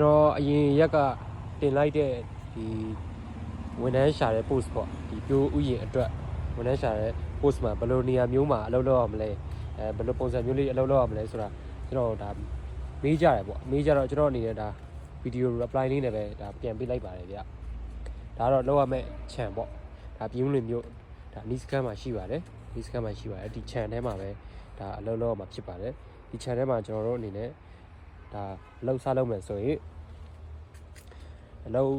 ကျွန်တော်အရင်ရက်ကတင်လိုက်တဲ့ဒီဝန်ထမ်းရှာတဲ့ post ပေါ့ဒီပြိုးဥယျာဉ်အတွက်ဝန်ထမ်းရှာတဲ့ post မှာဘယ်လိုနေရာမျိုးမှာအလုပ်လုပ်ရမလဲအဲဘယ်လိုပုံစံမျိုးလေးအလုပ်လုပ်ရမလဲဆိုတာကျွန်တော်ဒါမေးကြတယ်ပေါ့မေးကြတော့ကျွန်တော်အနေနဲ့ဒါ video reply လေးနဲ့ပဲဒါပြန်ပေးလိုက်ပါတယ်ဗျဒါကတော့လောက်ရမဲ့ channel ပေါ့ဒါပြင်းဦးလွင်မျိုးဒါ nice scan မှာရှိပါတယ် nice scan မှာရှိပါတယ်ဒီ channel ထဲမှာပဲဒါအလုပ်လုပ်ရမှာဖြစ်ပါတယ်ဒီ channel ထဲမှာကျွန်တော်တို့အနေနဲ့ ဒါအလုပ်စားလုပ်မယ်ဆိုရင်အလုပ်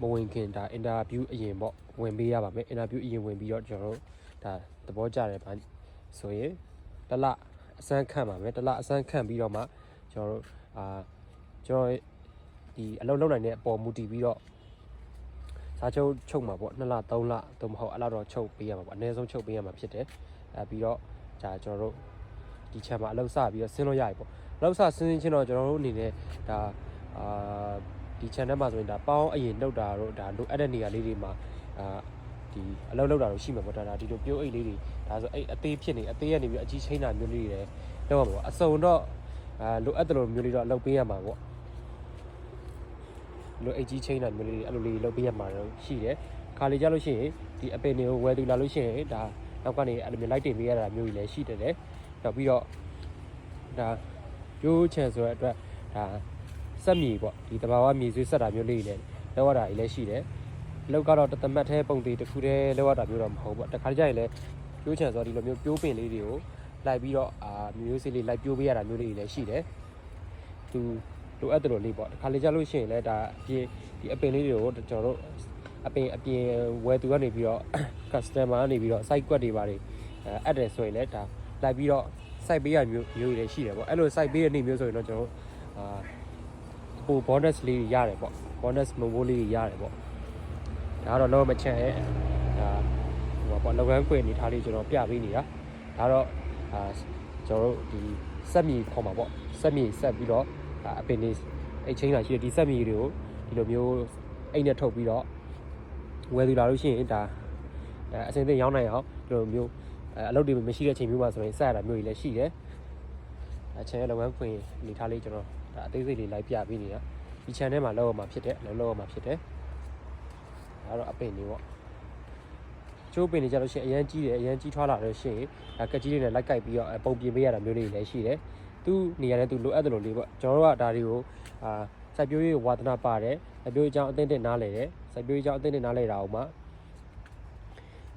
မဝင်ခင်ဒါ interview အရင်ပေါ့ဝင်ပေးရပါမယ် interview အရင်ဝင်ပြီးတော့ကျွန်တော်တို့ဒါသဘောကျတယ်ဗျဆိုရင်တစ်လအစမ်းခန့်ပါမယ်တစ်လအစမ်းခန့်ပြီးတော့မှကျွန်တော်တို့အာကျွန်တော်ဒီအလုပ်လုပ်နိုင်တဲ့အပေါ်မူတည်ပြီးတော့စာချုပ်ချုပ်မှာပေါ့2လ3လသို့မဟုတ်အဲ့လောက်တော့ချုပ်ပေးရမှာပေါ့အနည်းဆုံးချုပ်ပေးရမှာဖြစ်တယ်အဲပြီးတော့ဒါကျွန်တော်တို့ဒီချက်မှာအလုပ်စပြီးတော့ဆင်းလို့ရပြီပေါ့အ လုပ်စဆင်းချင်းတော့ကျွန်တော်တို့အနေနဲ့ဒါအာဒီ channel မှာဆိုရင်ဒါပေါင်းအရင်လောက်တာတော့ဒါလိုအပ်တဲ့နေရာလေးတွေမှာအာဒီအလုပ်လုပ်တာတော့ရှိမှာပေါ့ဒါဒါဒီလိုပြိုးအိတ်လေးတွေဒါဆိုအဲ့အသေးဖြစ်နေအသေးရနေပြီးအကြီးချင်းတာမျိုးလေးတွေလည်းလုပ်ရမှာပေါ့အစုံတော့အာလိုအပ်တယ်လို့မျိုးလေးတော့အလုပ်ပေးရမှာပေါ့လိုအကြီးချင်းတာမျိုးလေးတွေအဲ့လိုလေးလုပ်ပေးရမှာတော့ရှိတယ်ခါလေကြလို့ရှိရင်ဒီအပင်တွေကိုဝယ်သူလာလို့ရှိရင်ဒါနောက်ကနေအဲ့လိုမျိုးလိုက်တင်ပေးရတာမျိုးကြီးလည်းရှိတယ်လေနောက်ပြီးတော့ဒါ ပြိုးချန်ဆိုတဲ့အတွက်ဒါစက်မြေပေါ့ဒီတဘာဝမြေဆွေးဆက်တာမျိုးလေးတွေလည်းလောက်ရတာကြီးလည်းရှိတယ်လောက်ကတော့တသမတ်သေးပုံသေးတစ်ခုတည်းလောက်ရတာမျိုးတော့မဟုတ်ပေါ့တခါကြရင်လည်းပြိုးချန်ဆိုတော့ဒီလိုမျိုးပြိုးပင်လေးတွေကိုလိုက်ပြီးတော့အာမျိုးစေးလေးလိုက်ပြိုးပေးရတာမျိုးလေးတွေလည်းရှိတယ်သူလိုအပ်တယ်လို့လေးပေါ့တခါလေကြာလို့ရှိရင်လည်းဒါအပြင်ဒီအပင်လေးတွေကိုကျွန်တော်တို့အပင်အပြင်ဝယ်သူကနေပြီးတော့ customer ကနေပြီးတော့ site ကွက်တွေပါတယ်အဲအပ်တယ်ဆိုရင်လည်းဒါလိုက်ပြီးတော့ site ပေးရမျိုးမျိုးတွေလည်းရှိတယ်ပေါ့အဲ့လို site ပေးတဲ့နေ့မျိုးဆိုရင်တော့ကျွန်တော်တို့အာဟို bonus လေးတွေရတယ်ပေါ့ bonus မမိုးလေးတွေရတယ်ပေါ့ဒါကတော့လောမချန်ရဲ့ဒါဟိုပေါ့လုပ်ငန်းခွင်အနေထားလေးကျွန်တော်ပြပေးနေတာဒါတော့အာကျွန်တော်တို့ဒီစက်မြေခေါ်မှာပေါ့စက်မြေဆက်ပြီးတော့ဒါအပင်လေးအိတ်ချင်းလာရှိတဲ့ဒီဆက်မီတွေကိုဒီလိုမျိုးအိတ်နဲ့ထုတ်ပြီးတော့ဝယ်သူလာလို့ရှိရင်ဒါအဲအစင်းသိရောင်းနိုင်အောင်ဒီလိုမျိုး အဲအလုပ်တွေမရှိတဲ့အချိန်မျိုးမှာဆိုရင်ဆက်ရတာမျိုးတွေလည်းရှိတယ်အချန်ရဲ့လုပ်ငန်းခွင်အနေထားလေးကျွန်တော်ဒါအသေးစိတ်လေးလိုက်ပြပေးနေတာဒီ channel မှာလောက်ရမှာဖြစ်တယ်လောက်လောက်ရမှာဖြစ်တယ်ဒါတော့အပင်တွေပေါ့ချိုးပင်တွေကြလို့ရှိရင်အရန်ကြီးတယ်အရန်ကြီးထွားလာလို့ရှိရင်ဒါကက်ကြီးတွေနဲ့လိုက်ကိုက်ပြီးတော့ပုံပြင်ပေးရတာမျိုးတွေလည်းရှိတယ်သူ့နေရာနဲ့သူလိုအပ်တယ်လို့လေးပေါ့ကျွန်တော်တို့ကဒါတွေကိုအာစိုက်ပျိုးရေးဝါသနာပါတယ်စိုက်ပျိုးရေးအကြောင်းအသင့်တင်နားလေတယ်စိုက်ပျိုးရေးအကြောင်းအသင့်တင်နားလေတာအောင်မှ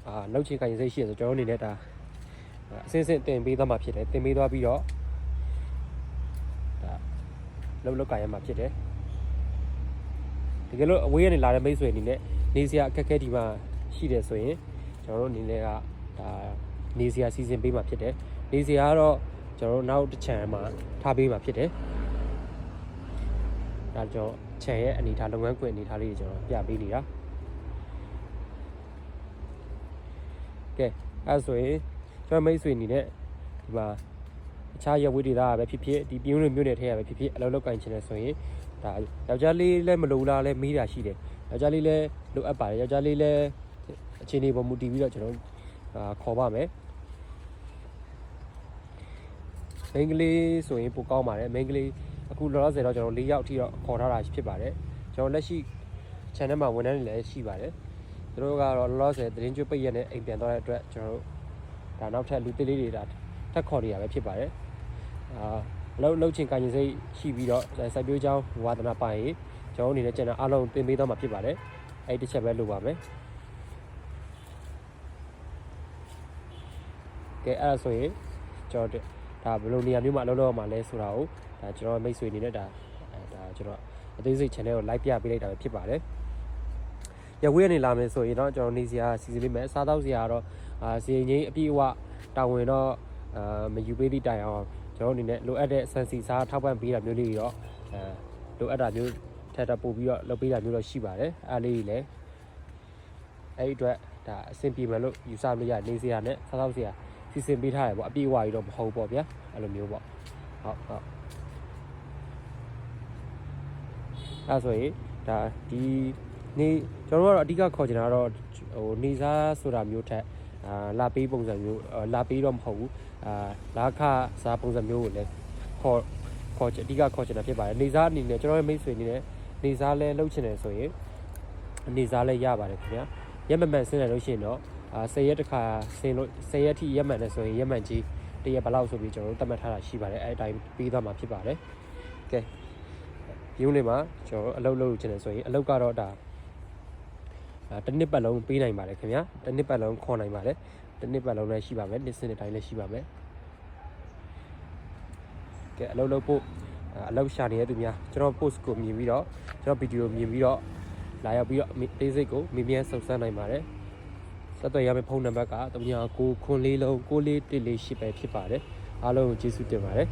အာလောက်ချင်ခိုင်စိတ်ရှိရဆိုကျွန်တော်တို့အနေနဲ့ဒါအစင်းစင်းတင်ပေးသွားမှာဖြစ်တယ်တင်ပေးသွားပြီးတော့ဒါလောက်လောက်ကြရမှာဖြစ်တယ်တကယ်လို့အဝေးကနေလာတဲ့မိတ်ဆွေအနေနဲ့နေစရာအခက်အခဲဒီမှာရှိတယ်ဆိုရင်ကျွန်တော်တို့အနေနဲ့ကဒါနေစရာစီစဉ်ပေးမှာဖြစ်တယ်နေစရာကတော့ကျွန်တော်တို့နောက်တစ်ချန်မှာထားပေးမှာဖြစ်တယ်။ဒါကြောင့်ချန်ရဲ့အနေထားလုပ်ငန်းခွင်အနေထားလေးကိုကျွန်တော်ပြပေးနေတာ။ ကဲအဲဒါဆိုရင်ကျွန်တော်မိတ်ဆွေအနေနဲ့ဒီမှာအခြားရဝေးဒေတာပဲဖြစ်ဖြစ်ဒီပြင်းလို့မြို့နယ်ထဲရပဲဖြစ်ဖြစ်အလုပ်လုပ်ကင်ချင်တယ်ဆိုရင်ဒါယောက်ျားလေးလည်းမလိုလားလည်းမေးတာရှိတယ်။ယောက်ျားလေးလည်းလိုအပ်ပါတယ်။ယောက်ျားလေးလည်းအခြေအနေပေါ်မူတည်ပြီးတော့ကျွန်တော်အာခေါ်ပါမယ်။မိန်းကလေးဆိုရင်ပိုကောင်းပါတယ်မိန်းကလေးအခုလောလောဆယ်တော့ကျွန်တော်၄ယောက်အထိတော့ခေါ်ထားတာဖြစ်ပါတယ်ကျွန်တော်လက်ရှိ channel မှာဝန်ထမ်းတွေလည်းရှိပါတယ် သူတို့ကတော့လောလောဆယ်သတင်းကျွတ်ပိတ်ရက်နဲ့အိမ်ပြန်သွားတဲ့အတွက်ကျွန်တော်တို့ဒါနောက်ထပ်လူသေးလေးတွေဒါထပ်ခေါ်နေရပဲဖြစ်ပါတယ်အာအလုပ်လုပ်ချင်ကံကျင်စိတ်ရှိပြီးတော့စိုက်ပျိုးကြောင်းဝါသနာပိုင်ရင်ကျွန်တော်အနေနဲ့ channel အားလုံးတင်ပေးသွားမှာဖြစ်ပါတယ်အဲ့ဒီတစ်ချက်ပဲလိုပါမယ်ကဲအဲ့ဒါဆိုရင်ကျွန်တော်ဒါဘယ်လိုနေရာမျိုးမှာအလုပ်လုပ်ရမှာလဲဆိုတာကိုဒါကျွန်တော်မိတ်ဆွေအနေနဲ့ဒါအဲဒါကျွန်တော်အသေးစိတ် channel ကို like ပြပေးလိုက်တာပဲဖြစ်ပါတယ်။ ရဝေးကနေလာမယ်ဆိုရင်တော့ကျွန်တော်နေစရာစီစဉ်ပေးမယ်။စားသောက်စရာကတော့အာစီရင်ချင်းအပြည့်အဝတာဝန်တော့အာမယူပေးသည့်တိုင်အောင်ကျွန်တော်အနေနဲ့လိုအပ်တဲ့ဆန်စီစားထောက်ပံ့ပေးတာမျိုးလေးတွေတော့အဲလိုအပ်တာမျိုးထပ်ထပ်ပို့ပြီးတော့လုပ်ပေးတာမျိုးတော့ရှိပါတယ်။အားလေးကြီးလည်းအဲ့ဒီအတွက်ဒါအဆင်ပြေမယ်လို့ယူဆလို့ရနေစရာနဲ့စားသောက်စရာစီစဉ်ပေးထားတယ်ပေါ့အပြည့်အဝကြီးတော့မဟုတ်ပေါ့ဗျာအဲ့လိုမျိုးပေါ့ဟုတ်ဟုတ်အဲ့ဆိုရင်ဒါဒီ နေကျွန်တော်တို့ကတော့အဓိကခေါ်ချင်တာကတော့ဟိုနေစားဆိုတာမျိုးထက်အာလာပေးပုံစံမျိုးအာလာပေးတော့မဟုတ်ဘူးအာလာခစားပုံစံမျိုးကိုလည်းခေါ်ခေါ်ချင်အဓိကခေါ်ချင်တာဖြစ်ပါတယ်နေစားအနေနဲ့ကျွန်တော်ရဲ့မိတ်ဆွေအနေနဲ့နေစားလဲလှုပ်ချင်တယ်ဆိုရင်နေစားလဲရပါတယ်ခင်ဗျာရက်မမှန်ဆင်းတယ်လို့ရှိရင်တော့အာ10ရက်တစ်ခါဆင်းလို့10ရက်ထိရက်မှန်တယ်ဆိုရင်ရက်မှန်ကြီးတရက်ဘယ်လောက်ဆိုပြီးကျွန်တော်တို့သတ်မှတ်ထားတာရှိပါတယ်အဲ့အတိုင်းပြီးသွားမှာဖြစ်ပါတယ်ကဲရုံးလေးမှာကျွန်တော်အလုပ်လုပ်ချင်တယ်ဆိုရင်အလုပ်ကတော့ဒါအာ တစ်နှစ်ပတ်လုံးပေးနိုင်ပါတယ်ခင်ဗျာတစ်နှစ်ပတ်လုံးခေါ်နိုင်ပါတယ်တစ်နှစ်ပတ်လုံးလည်းရှိပါမယ်နှစ်စင်းတိုင်းလည်းရှိပါမယ်ကဲအလုပ်လုပ်ဖို့အဲအလုပ်ရှာနေတဲ့သူများကျွန်တော် post ကိုမြင်ပြီးတော့ကျွန်တော် video မြင်ပြီးတော့လာရောက်ပြီးတော့အသေးစိတ်ကိုမေးမြန်းစုံစမ်းနိုင်ပါတယ်ဆက်သွယ်ရမယ့်ဖုန်းနံပါတ်က3994ခွန်လေးလုံး9414လေးရှိပဲဖြစ်ပါတယ်အားလုံးကိုကျေးဇူးတင်ပါတယ်